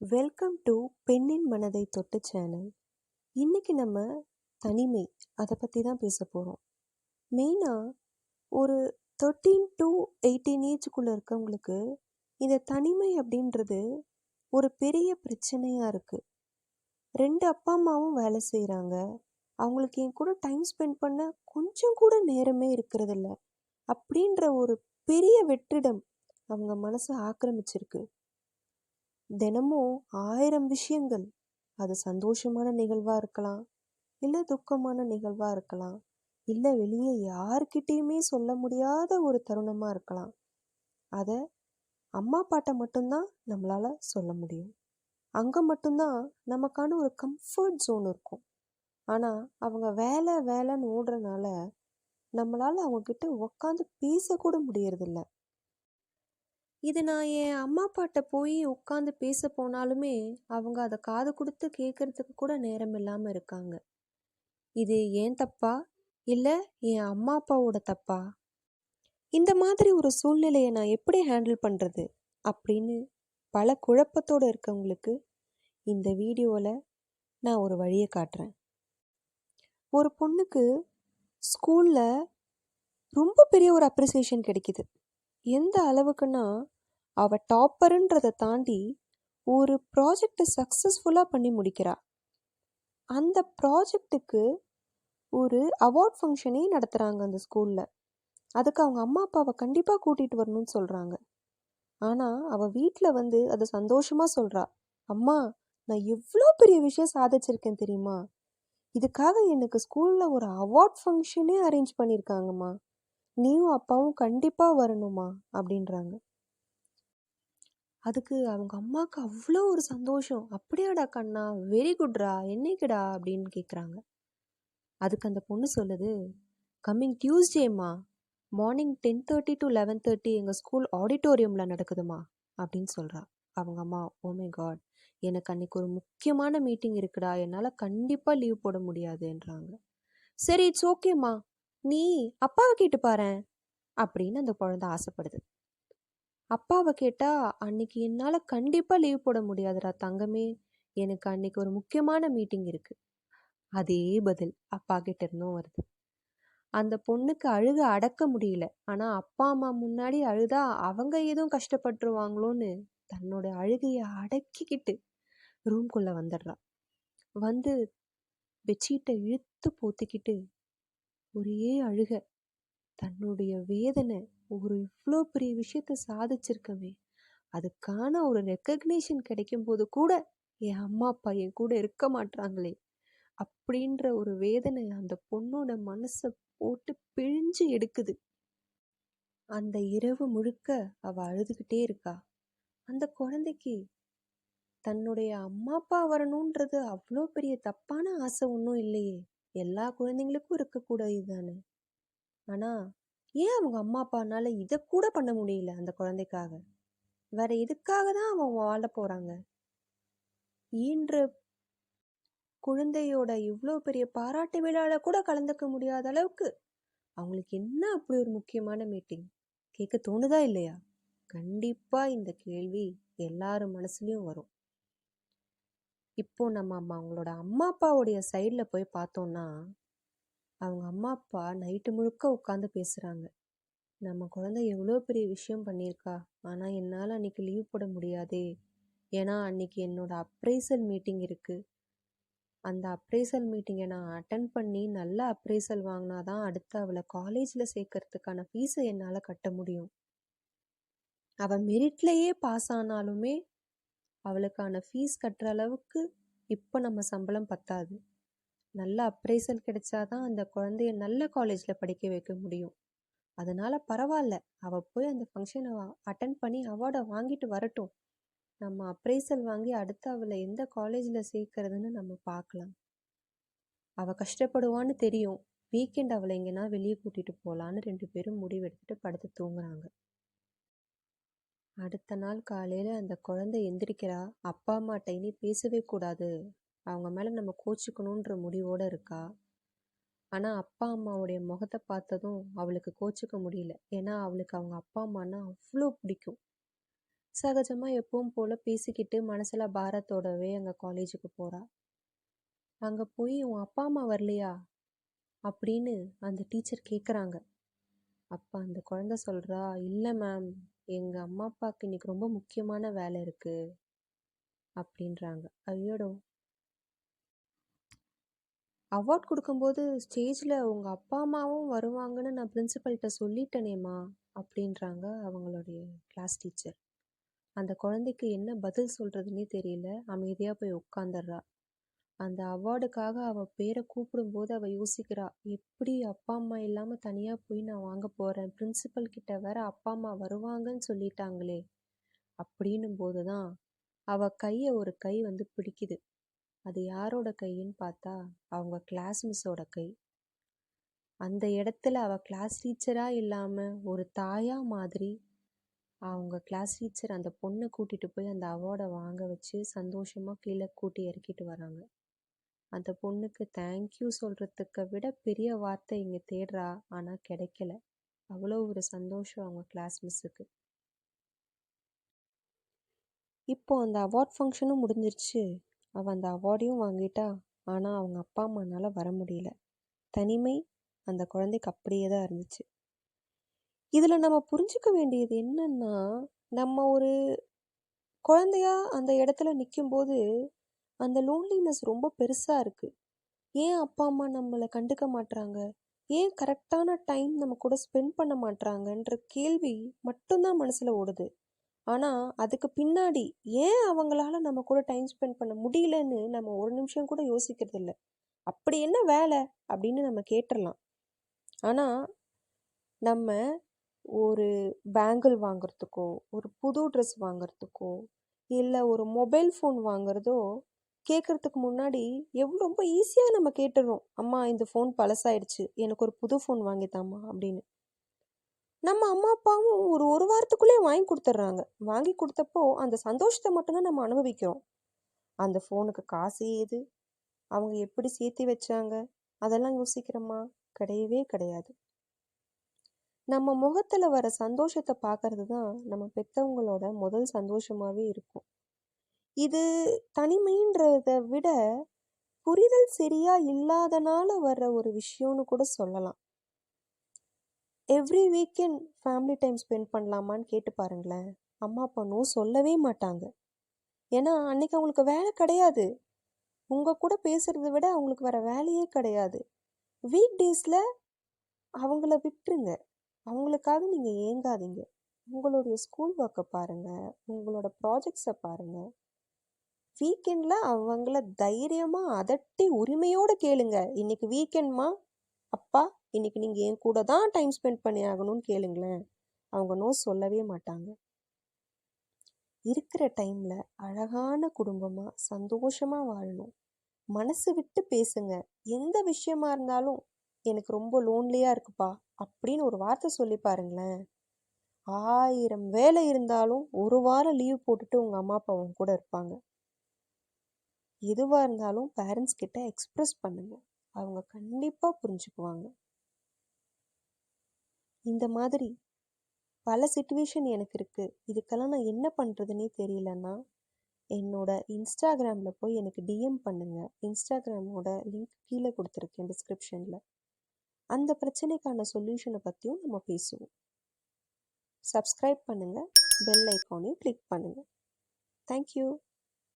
Welcome to பெண்ணின் மனதை தொட்டு சேனல் இன்னைக்கு நம்ம தனிமை அதை பற்றி தான் பேச போகிறோம் மெயினாக ஒரு தேர்ட்டீன் டு எயிட்டீன் ஏஜுக்குள்ளே இருக்கவங்களுக்கு இந்த தனிமை அப்படின்றது ஒரு பெரிய பிரச்சனையாக இருக்குது ரெண்டு அப்பா அம்மாவும் வேலை செய்கிறாங்க அவங்களுக்கு என் கூட டைம் ஸ்பெண்ட் பண்ண கொஞ்சம் கூட நேரமே இருக்கிறதில்ல. அப்படின்ற ஒரு பெரிய வெற்றிடம் அவங்க மனசை ஆக்கிரமிச்சிருக்கு. தினமும் ஆயிரம் விஷயங்கள். அது சந்தோஷமான நிகழ்வாக இருக்கலாம் இல்லை துக்கமான நிகழ்வாக இருக்கலாம் இல்லை வெளியே யார்கிட்டேயுமே சொல்ல முடியாத ஒரு தருணமாக இருக்கலாம். அதை அம்மா பாட்டை மட்டும்தான் நம்மளால் சொல்ல முடியும். அங்கே மட்டும்தான் நமக்கான ஒரு கம்ஃபர்ட் ஜோன் இருக்கும். ஆனால் அவங்க வேலை வேலைன்னு ஓடுறனால நம்மளால் அவங்கக்கிட்ட உக்காந்து பேசக்கூட முடியறதில்ல. இது நான் என் அம்மா அப்பாட்ட போய் உட்காந்து பேச போனாலுமே அவங்க அதை காது கொடுத்து கேட்கறதுக்கு கூட நேரம் இல்லாமல் இருக்காங்க. இது ஏன் தப்பா? இல்லை என் அம்மா அப்பாவோட தப்பா? இந்த மாதிரி ஒரு சூழ்நிலையை நான் எப்படி ஹேண்டில் பண்ணுறது அப்படின்னு பல குழப்பத்தோடு இருக்கவங்களுக்கு இந்த வீடியோவில் நான் ஒரு வழியை காட்டுறேன். ஒரு பொண்ணுக்கு ஸ்கூலில் ரொம்ப பெரிய ஒரு அப்ரிசியேஷன் கிடைக்கிது. எந்த அளவுக்குன்னா அவள் டாப்பருன்றதை தாண்டி ஒரு ப்ராஜெக்டை சக்ஸஸ்ஃபுல்லாக பண்ணி முடிக்கிறா. அந்த ப்ராஜெக்ட்டுக்கு ஒரு அவார்ட் ஃபங்க்ஷனே நடத்துகிறாங்க அந்த ஸ்கூலில். அதுக்கு அவங்க அம்மா அப்பாவை கண்டிப்பாக கூட்டிகிட்டு வரணும்னு சொல்கிறாங்க ஆனால் அவள் வீட்டில் வந்து அதை சந்தோஷமாக சொல்கிறா அம்மா நான் எவ்வளோ பெரிய விஷயம் சாதிச்சிருக்கேன் தெரியுமா? இதுக்காக எனக்கு ஸ்கூலில் ஒரு அவார்ட் ஃபங்க்ஷனே அரேஞ்ச் பண்ணியிருக்காங்கம்மா நீயும் அப்பாவும் கண்டிப்பாக வரணுமா? அப்படின்றாங்க. அதுக்கு அவங்க அம்மாவுக்கு அவ்வளோ ஒரு சந்தோஷம். அப்படியாடா கண்ணா வெரி குட்ரா என்னைக்குடா? அப்படின்னு கேட்குறாங்க அதுக்கு அந்த பொண்ணு சொல்லுது coming டியூஸ்டேம்மா morning ten thirty to eleven thirty எங்கள் ஸ்கூல் ஆடிட்டோரியமில் நடக்குதுமா? அப்படின்னு சொல்கிறா அவங்க அம்மா oh ஓமே காட் எனக்கு அன்னைக்கு ஒரு முக்கியமான மீட்டிங் இருக்குடா. என்னால் கண்டிப்பாக லீவ் போட முடியாதுன்றாங்க. சரி இட்ஸ் ஓகேம்மா நீ அப்பாவை கேட்டு பாரு அப்படின்னு அந்த குழந்தை ஆசைப்படுது. அப்பாவை கேட்டால் அன்னைக்கு என்னால் கண்டிப்பாக லீவ் போட முடியாதுடா தங்கமே. எனக்கு அன்னைக்கு ஒரு முக்கியமான மீட்டிங் இருக்குது அதே பதில் அப்பா கிட்ட இருந்தும் வருது. அந்த பொண்ணுக்கு அழுக அடக்க முடியல. ஆனால் அப்பா அம்மா முன்னாடி அழுதா அவங்க எதுவும் கஷ்டப்பட்டுருவாங்களோன்னு தன்னோட அழுகையை அடக்கிக்கிட்டு ரூம்குள்ளே வந்துடுறா. வந்து பெட்ஷீட்டை இழுத்து போத்திக்கிட்டு ஒரே அழுக. தன்னுடைய வேதனை ஒரு இவ்வளோ பெரிய விஷயத்த சாதிச்சிருக்கவே அதுக்கான ஒரு ரெக்கக்னேஷன் கிடைக்கும் போது கூட என் அம்மா அப்பா என் கூட இருக்க மாட்டாங்களே அப்படின்ற ஒரு வேதனை அந்த பொண்ணோட மனசை போட்டு பிழிஞ்சு எடுக்குது. அந்த இரவு முழுக்க அவ அழுதுகிட்டே இருக்கா. அந்த குழந்தைக்கு தன்னுடைய அம்மா அப்பா வரணுன்றது அவ்வளோ பெரிய தப்பான ஆசை ஒன்றும் இல்லையே. எல்லா குழந்தைங்களுக்கும் இருக்கக்கூடாது தானே ஆனால் ஏன் அவங்க அம்மா அப்பானால இதை கூட பண்ண முடியல அந்த குழந்தைக்காக? வேற எதுக்காக தான் அவங்க வாழ போறாங்க? ஈன்ற குழந்தையோட இவ்வளோ பெரிய பாராட்டு விழாவில் கூட கலந்துக்க முடியாத அளவுக்கு அவங்களுக்கு என்ன அப்படி ஒரு முக்கியமான மீட்டிங் கேட்க தோணுதா இல்லையா? கண்டிப்பாக இந்த கேள்வி எல்லாரும் மனசுலையும் வரும். இப்போ நம்ம அம்மா அவங்களோட அம்மா அப்பாவுடைய சைடில் போய் பார்த்தோம்னா அவங்க அம்மா அப்பா நைட்டு முழுக்க உட்காந்து பேசுகிறாங்க நம்ம குழந்தை எவ்வளோ பெரிய விஷயம் பண்ணியிருக்கா? ஆனால் என்னால் அன்றைக்கி லீவ் போட முடியாதே. ஏன்னா அன்றைக்கி என்னோட அப்ரைசல் மீட்டிங் இருக்குது அந்த அப்ரைசல் மீட்டிங்கை நான் அட்டன் பண்ணி நல்ல அப்ரைசல் வாங்கினா தான் அடுத்து அவளை காலேஜில் சேர்க்கறதுக்கான ஃபீஸை என்னால் கட்ட முடியும். அவள் மெரிட்லேயே பாஸ் ஆனாலுமே அவளுக்கான ஃபீஸ் கட்டுற அளவுக்கு இப்போ நம்ம சம்பளம் பத்தாது. நல்ல அப்ரைசல் கிடைச்சாதான் அந்த குழந்தைய நல்ல காலேஜில் படிக்க வைக்க முடியும். அதனால் பரவாயில்ல அவள் போய் அந்த ஃபங்க்ஷனை அட்டன் பண்ணி அவார்டை வாங்கிட்டு வரட்டும். நம்ம அப்ரைசல் வாங்கி அடுத்து அவளை எந்த காலேஜில் சேர்க்கறதுன்னு நம்ம பார்க்கலாம். அவள் கஷ்டப்படுவான்னு தெரியும். வீக்கெண்ட் அவளை எங்கேனா வெளியே கூட்டிகிட்டு போகலான்னு ரெண்டு பேரும் முடிவெடுத்துட்டு படுத்து தூங்குறாங்க. அடுத்த நாள் காலையில் அந்த குழந்தை எந்திரிக்கிறா அப்பா அம்மாட்ட இனி பேசவே கூடாது. அவங்க மேலே நம்ம கோச்சிக்கணுன்ற முடிவோடு இருக்கா? ஆனால் அப்பா அம்மாவுடைய முகத்தை பார்த்ததும் அவளுக்கு கோச்சிக்க முடியல. ஏன்னா அவளுக்கு அவங்க அப்பா அம்மானா அவ்வளோ பிடிக்கும். சகஜமாக எப்பவும் போல் பேசிக்கிட்டு மனசில் பாரத்தோடவே அங்கே காலேஜுக்கு போகிறா அங்கே போய் உன் அப்பா அம்மா வரலையா? அப்படின்னு அந்த டீச்சர் கேட்குறாங்க அப்போ அந்த குழந்தை சொல்கிறா இல்லை மேம். எங்கள் அம்மா அப்பாவுக்கு இன்னைக்கு ரொம்ப முக்கியமான வேலை இருக்குது அப்படின்றாங்க. ஐயோடோ அவார்ட் கொடுக்கும்போது ஸ்டேஜில் உங்கள் அப்பா அம்மாவும் வருவாங்கன்னு நான் பிரின்சிபல்கிட்ட சொல்லிட்டேனேம்மா அப்படின்றாங்க அவங்களுடைய கிளாஸ் டீச்சர் அந்த குழந்தைக்கு என்ன பதில் சொல்கிறதுனே தெரியல. அமைதியாக போய் உட்காந்துடுறா அந்த அவார்டுக்காக அவள் பேரை கூப்பிடும்போது அவள் யோசிக்கிறா எப்படி அப்பா அம்மா இல்லாமல் தனியாக போய் நான் வாங்க போகிறேன் பிரின்சிபல் கிட்ட வேற அப்பா அம்மா வருவாங்கன்னு சொல்லிட்டாங்களே. அப்படின்னும் போது தான் அவள் கையை ஒரு கை வந்து பிடிக்குது. அது யாரோட கைன்னு பார்த்தா அவங்க கிளாஸ் மிஸ்ஸோட கை. அந்த இடத்துல அவள் கிளாஸ் டீச்சராக இல்லாமல் ஒரு தாயா மாதிரி அவங்க கிளாஸ் டீச்சர் அந்த பொண்ணை கூட்டிகிட்டு போய் அந்த அவார்டை வாங்க வச்சு சந்தோஷமாக கீழே கூட்டி இறக்கிட்டு வராங்க. அந்த பொண்ணுக்கு தேங்க்யூ சொல்கிறதுக்க விட பெரிய வார்த்தை இங்கே தேடுறா. ஆனால் கிடைக்கல. அவ்வளோ ஒரு சந்தோஷம் அவங்க கிளாஸ் மிஸ்ஸுக்கு இப்போ அந்த அவார்ட் ஃபங்க்ஷனும் முடிஞ்சிருச்சு. அவள் அந்த அவார்டையும் வாங்கிட்டா. ஆனால் அவங்க அப்பா அம்மானால் வர முடியல. தனிமை அந்த குழந்தைக்கு அப்படியே தான் இருந்துச்சு. இதில் நம்ம புரிஞ்சுக்க வேண்டியது என்னன்னா நம்ம ஒரு குழந்தையா அந்த இடத்துல நிற்கும்போது அந்த லோன்லினஸ் ரொம்ப பெருசாக இருக்குது ஏன் அப்பா அம்மா நம்மளை கண்டுக்க மாட்றாங்க? ஏன் கரெக்டான டைம் நம்ம கூட ஸ்பெண்ட் பண்ண மாட்றாங்கன்ற கேள்வி மட்டும்தான் மனசில் ஓடுது. ஆனால் அதுக்கு பின்னாடி ஏன் அவங்களால நம்ம கூட டைம் ஸ்பெண்ட் பண்ண முடியலன்னு நம்ம ஒரு நிமிஷம் கூட யோசிக்கிறது இல்லை அப்படி என்ன வேலை? அப்படின்னு நம்ம கேட்டுடலாம் ஆனால் நம்ம ஒரு பேங்கிள் வாங்கிறதுக்கோ ஒரு புது ட்ரெஸ் வாங்கிறதுக்கோ இல்லை ஒரு மொபைல் ஃபோன் வாங்குறதோ கேட்குறதுக்கு முன்னாடி எவ்வளோ ரொம்ப ஈஸியாக நம்ம கேட்டுடுறோம் அம்மா இந்த ஃபோன் பழசாயிடுச்சு. எனக்கு ஒரு புது ஃபோன் வாங்கித்தாம்மா அப்படின்னு. நம்ம அம்மா அப்பாவும் ஒரு ஒரு வாரத்துக்குள்ளேயே வாங்கி கொடுத்துட்றாங்க. வாங்கி கொடுத்தப்போ அந்த சந்தோஷத்தை மட்டும்தான் நம்ம அனுபவிக்கிறோம். அந்த ஃபோனுக்கு காசு ஏது? அவங்க எப்படி சேர்த்து வச்சாங்க? அதெல்லாம் யோசிக்கிறோமா கிடையவே கிடையாது. நம்ம முகத்தில் வர சந்தோஷத்தை பார்க்கறது தான் நம்ம பெற்றவங்களோட முதல் சந்தோஷமாகவே இருக்கும். இது தனிமைன்றத விட புரிதல் சரியா இல்லாதனால வர்ற ஒரு விஷயம்னு கூட சொல்லலாம். Every weekend family time spend பண்ணலாமான்னு கேட்டு பாருங்களேன். அம்மா அப்பா நோ சொல்லவே மாட்டாங்க. ஏன்னா அன்னைக்கு அவங்களுக்கு வேலை கிடையாது. உங்கள் கூட பேசுகிறத விட அவங்களுக்கு வர வேலையே கிடையாது. வீக் டேஸில் அவங்கள விட்டுருங்க. அவங்களுக்காக நீங்கள் ஏங்காதீங்க. உங்களுடைய ஸ்கூல் ஒர்க்கை பாருங்கள் உங்களோட ப்ராஜெக்ட்ஸை பாருங்கள் வீக்கெண்டில் அவங்கள தைரியமாக அதட்டி உரிமையோடு கேளுங்க. இன்னைக்கு வீக்கெண்ட்மா அப்பா இன்னைக்கு நீங்கள் என் கூட தான் டைம் ஸ்பெண்ட் பண்ணி ஆகணும்னு கேளுங்களேன். அவங்க நோ சொல்லவே மாட்டாங்க. இருக்கிற டைமில் அழகான குடும்பமாக சந்தோஷமாக வாழணும். மனசு விட்டு பேசுங்க. எந்த விஷயமா இருந்தாலும் எனக்கு ரொம்ப லோன்லியாக இருக்குப்பா. அப்படின்னு ஒரு வார்த்தை சொல்லி பாருங்களேன். ஆயிரம் வேலை இருந்தாலும் ஒரு வாரம் லீவ் போட்டுட்டு உங்கள் அம்மா அப்பா அவங்க கூட இருப்பாங்க. எதுவாக இருந்தாலும் பேரண்ட்ஸ் கிட்ட எக்ஸ்ப்ரெஸ் பண்ணுங்கள் அவங்க கண்டிப்பாக புரிஞ்சுக்குவாங்க. இந்த மாதிரி பல சுச்சுவேஷன் எனக்கு இருக்குது இதுக்கெல்லாம் நான் என்ன பண்ணுறதுனே தெரியலன்னா என்னோட இன்ஸ்டாகிராமில் போய் எனக்கு டிஎம் பண்ணுங்கள் இன்ஸ்டாகிராமோட லிங்க் கீழே கொடுத்துருக்கேன் டிஸ்கிரிப்ஷனில் அந்த பிரச்சனைக்கான சொல்யூஷனை பற்றியும் நம்ம பேசுவோம். சப்ஸ்கிரைப் பண்ணுங்கள் பெல் ஐக்கானையும் கிளிக் பண்ணுங்கள் தேங்க்யூ